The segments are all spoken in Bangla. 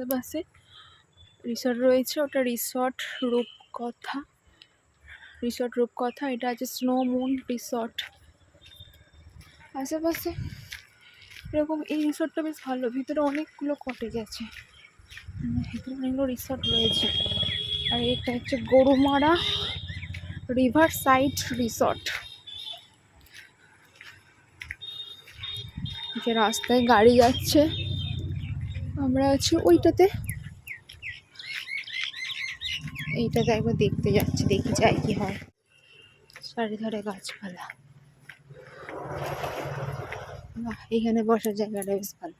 আশেপাশে রিসর্ট রয়েছে, ওটা রিসর্ট রূপকথা। রিসর্ট রূপকথা, এটা আছে স্নো মুন রিসর্ট। আশেপাশে এরকম এই রিসর্টটা বেশ ভালো, ভিতরে অনেকগুলো কটেজ আছে। মানে ভিতরে অনেকগুলো রিসর্ট রয়েছে। আর এটা হচ্ছে গরুমারা রিভার সাইড রিসর্ট। যে রাস্তায় গাড়ি যাচ্ছে। আমরা আছি ওইটাতে। এইটাতে একবার দেখতে যাচ্ছি, দেখি যাই কি হয়। চারিধারে গাছপালা। এখানে বসার জায়গাটা বেশ ভালো।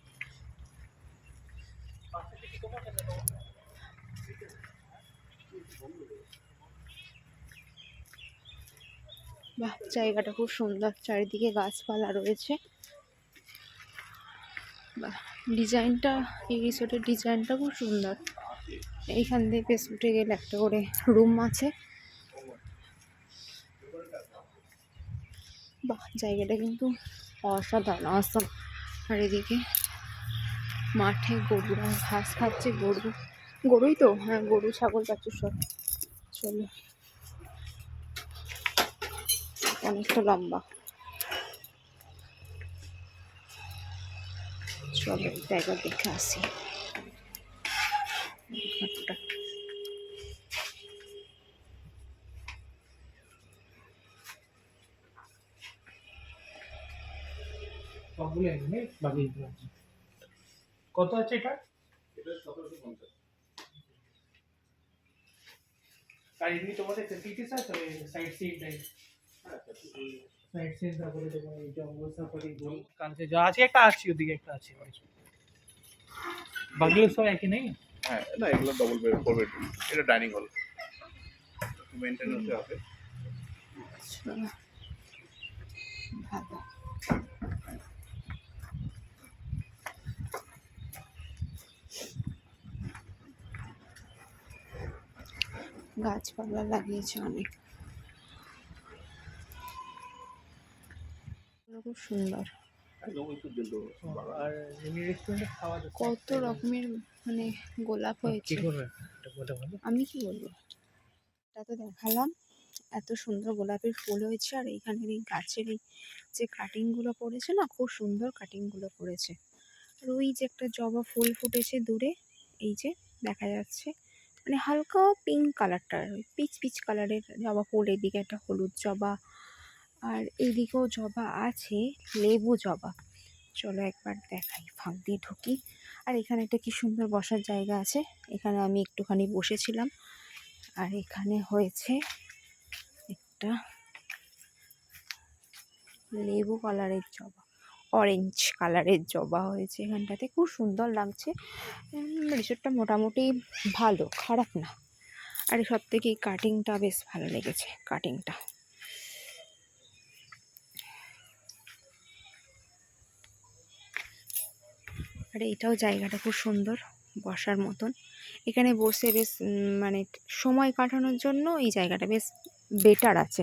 বাহ, জায়গাটা খুব সুন্দর। চারিদিকে গাছপালা রয়েছে। বাহ ডিজাইনটা, এই রিসোর্টের ডিজাইনটা খুব সুন্দর। এইখান থেকে বেশ গেলে একটা করে রুম আছে। বাহ, জায়গাটা কিন্তু অসাধারণ অসম আর এদিকে মাঠে গরুরা ঘাস খাচ্ছে, গরু। গরুই তো? হ্যাঁ গরু, ছাগল বাচ্চা সব। চলো। অনেকটা লম্বা। চলো একবার দেখে আসি। কত আছে এটা? আর এমনি তোমাদের ফেসিলিটিস আছে সাইড সিট নাই সাইড সিট তারপরে তোমার এই জঙ্গল সাফারি গোল কালকে যা আছে একটা আছে ওদিকে একটা আছে। বাকিগুলো সব একই নেই? হ্যাঁ না এগুলো ডবল বেড ফোর বেডরুম এটা ডাইনিং হল মেনটেন্যান্সে হবে। আচ্ছা। ভালো। গাছপালা লাগিয়েছে অনেক। খাওয়া যাচ্ছে কত রকমের মানে গোলাপ কি হয়েছে আমি কি বলব? এটা তো দেখালাম। এত সুন্দর গোলাপের ফুল হয়েছে আর এইখানের এই গাছের এই যে কাটিংগুলো পড়েছে না খুব সুন্দর কাটিংগুলো পড়েছে আর ওই যে একটা জবা ফুল ফুটেছে দূরে এই যে দেখা যাচ্ছে। মানে হালকা পিঙ্ক কালারটার ওই পিচ পিচ কালারের জবা ফুল এদিকে একটা হলুদ জবা আর এদিকেও জবা আছে, লেবু জবা। চলো একবার দেখাই, ফাঁক দিয়ে ঢুকি। আর এখানে একটা কি সুন্দর বসার জায়গা আছে, এখানে আমি একটুখানি বসেছিলাম। আর এখানে হয়েছে একটা লেবু কালারের জবা অরেঞ্জ কালারের জবা হয়েছে এখানটাতে। খুব সুন্দর লাগছে। রিসোর্টটা মোটামুটি ভালো, খারাপ না। আর সব থেকে কাটিংটা বেশ ভালো লেগেছে কাটিংটা আর এটাও জায়গাটা খুব সুন্দর বসার মতন। এখানে বসে বেশ মানে সময় কাটানোর জন্য এই জায়গাটা বেশ বেটার আছে।